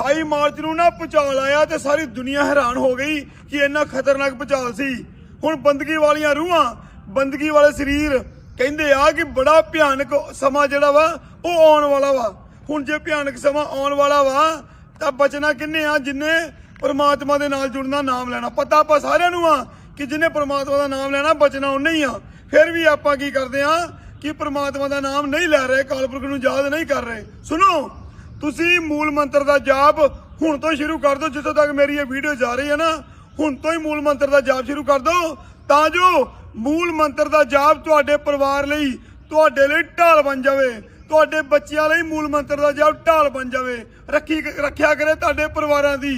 28 March ਨੂੰ ਨਾ ਭੁਚਾਲ ਆਇਆ ਤੇ ਸਾਰੀ ਦੁਨੀਆ ਹੈਰਾਨ ਹੋ ਗਈ ਕਿ ਇੰਨਾ ਖਤਰਨਾਕ ਭੁਚਾਲ ਸੀ। ਹੁਣ ਬੰਦਗੀ ਵਾਲੀਆਂ ਰੂਹਾਂ, ਬੰਦਗੀ ਵਾਲੇ ਸਰੀਰ ਕਹਿੰਦੇ ਆ ਕਿ ਬੜਾ ਭਿਆਨਕ ਸਮਾਂ ਜਿਹੜਾ ਵਾ, ਉਹ ਆਉਣ ਵਾਲਾ ਵਾ। ਹੁਣ ਜੇ ਭਿਆਨਕ ਸਮਾਂ ਆਉਣ ਵਾਲਾ ਵਾ, ਤਾਂ ਬਚਣਾ ਕਿੰਨੇ ਆ? ਜਿੰਨੇ ਪਰਮਾਤਮਾ ਦੇ ਨਾਲ ਜੁੜਨਾ ਨਾਮ ਲੈਣਾ। ਪਤਾ ਆਪਾਂ ਸਾਰਿਆਂ ਨੂੰ ਆ ਕਿ ਜਿੰਨੇ ਪਰਮਾਤਮਾ ਦਾ ਨਾਮ ਲੈਣਾ, ਬਚਣਾ ਉਹਨੇ ਹੀ ਆ। ਫਿਰ ਵੀ ਆਪਾਂ ਕੀ ਕਰਦੇ ਆ ਕਿ ਪਰਮਾਤਮਾ ਦਾ ਨਾਮ ਨਹੀਂ ਲੈ ਰਹੇ, ਕਾਲਪੁਰਖ ਨੂੰ ਯਾਦ ਨਹੀਂ ਕਰ ਰਹੇ। ਸੁਣੋ। ਤੁਸੀਂ ਮੂਲ ਮੰਤਰ ਦਾ ਜਾਪ ਹੁਣ ਤੋਂ ਹੀ ਸ਼ੁਰੂ ਕਰ ਦਿਓ, ਜਿੱਥੋਂ ਤੱਕ ਮੇਰੀ ਇਹ ਵੀਡੀਓ ਜਾ ਰਹੀ ਹੈ ਨਾ। ਹੁਣ ਤੋਂ ਹੀ ਮੂਲ ਮੰਤਰ ਦਾ ਜਾਪ ਸ਼ੁਰੂ ਕਰ ਦਿਓ। ਤਾਂ ਜੋ ਮੂਲ ਮੰਤਰ ਦਾ ਜਾਪ ਤੁਹਾਡੇ ਪਰਿਵਾਰ ਲਈ, ਤੁਹਾਡੇ ਲਈ ਢਾਲ ਬਣ ਜਾਵੇ। ਤੁਹਾਡੇ ਬੱਚਿਆਂ ਲਈ ਮੂਲ ਮੰਤਰ ਦਾ ਜਾਪ ਢਾਲ ਬਣ ਜਾਵੇ। ਰੱਖੀ, ਰੱਖਿਆ ਕਰੇ ਤੁਹਾਡੇ ਪਰਿਵਾਰਾਂ ਦੀ।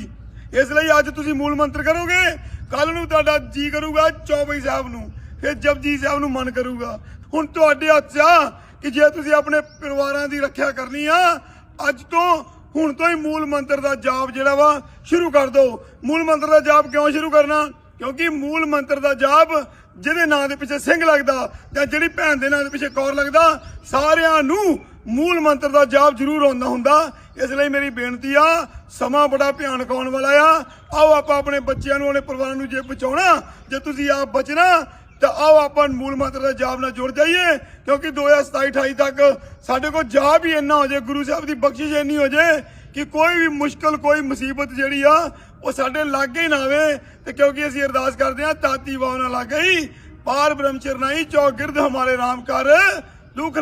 ਇਸ ਲਈ ਅੱਜ ਤੁਸੀਂ ਮੂਲ ਮੰਤਰ ਕਰੋਗੇ। ਕੱਲ ਨੂੰ ਤੁਹਾਡਾ ਜੀ ਕਰੂਗਾ ਚੌਬਈ ਸਾਹਿਬ ਨੂੰ। ਫਿਰ ਜਪਜੀ ਸਾਹਿਬ ਨੂੰ ਮਨ ਕਰੂਗਾ। ਹੁਣ ਤੁਹਾਡੇ ਹੱਥ ਆ ਕਿ ਜੇ ਤੁਸੀਂ ਆਪਣੇ ਪਰਿਵਾਰਾਂ ਦੀ ਰੱਖਿਆ ਕਰਨੀ ਆ ਅੱਜ ਤੋਂ ਹੁਣ ਤੋਂ ਹੀ ਮੂਲ ਮੰਤਰ ਦਾ ਜਾਪ ਜਿਹੜਾ ਵਾ ਸ਼ੁਰੂ ਕਰ ਦਿਓ ਮੂਲ ਮੰਤਰ ਦਾ ਜਾਪ ਕਿਉਂ ਸ਼ੁਰੂ ਕਰਨਾ? ਕਿਉਂਕਿ ਮੂਲ ਮੰਤਰ ਦਾ ਜਾਪ ਜਿਹਦੇ ਨਾਂ ਦੇ ਪਿੱਛੇ ਸਿੰਘ ਲੱਗਦਾ ਜਾਂ ਜਿਹੜੀ ਭੈਣ ਦੇ ਨਾਂ ਦੇ ਪਿੱਛੇ ਕੌਰ ਲੱਗਦਾ, ਸਾਰਿਆਂ ਨੂੰ ਮੂਲ ਮੰਤਰ ਦਾ ਜਾਪ ਜ਼ਰੂਰ ਆਉਂਦਾ ਹੁੰਦਾ। ਇਸ ਲਈ ਮੇਰੀ ਬੇਨਤੀ ਆ, ਸਮਾਂ ਬੜਾ ਭਿਆਨਕ ਆਉਣ ਵਾਲਾ ਆ। ਆਓ ਆਪਾਂ ਆਪਣੇ ਬੱਚਿਆਂ ਨੂੰ, ਆਪਣੇ ਪਰਿਵਾਰਾਂ ਨੂੰ ਜੇ ਬਚਾਉਣਾ, ਜੇ ਤੁਸੀਂ ਆਪ ਬਚਣਾ ਤਾਂ ਆਓ ਆਪਾਂ ਮੂਲ ਮੰਤਰ ਦਾ ਜਾਪ ਨਾਲ ਜੁੜ ਜਾਈਏ, ਕਿਉਂਕਿ 2027 28 ਤੱਕ ਸਾਡੇ ਕੋਲ ਜਾਪ ਹੀ ਇੰਨਾ ਹੋ ਜਾਏ, ਗੁਰੂ ਸਾਹਿਬ ਦੀ ਬਖਸ਼ਿਸ਼ ਇੰਨੀ ਹੋ ਜਾਏ ਕਿ ਕੋਈ ਵੀ ਮੁਸ਼ਕਲ, ਕੋਈ ਮੁਸੀਬਤ ਜਿਹੜੀ ਆ, ਉਹ ਸਾਡੇ ਲਾਗੇ ਹੀ ਨਾ ਆਵੇ। ਤੇ ਕਿਉਂਕਿ ਅਸੀਂ ਅਰਦਾਸ ਕਰਦੇ ਹਾਂ, ਤਾਤੀ ਭਾਵਨਾ ਲਾਗੇ ਹੀ ਪਾਰ ਬ੍ਰਹਮ ਚਰਨਾਈ ਚੌਗਿਰਦ ਹਮਾਰੇ ਰਾਮ ਕਰ, ਦੁੱਖ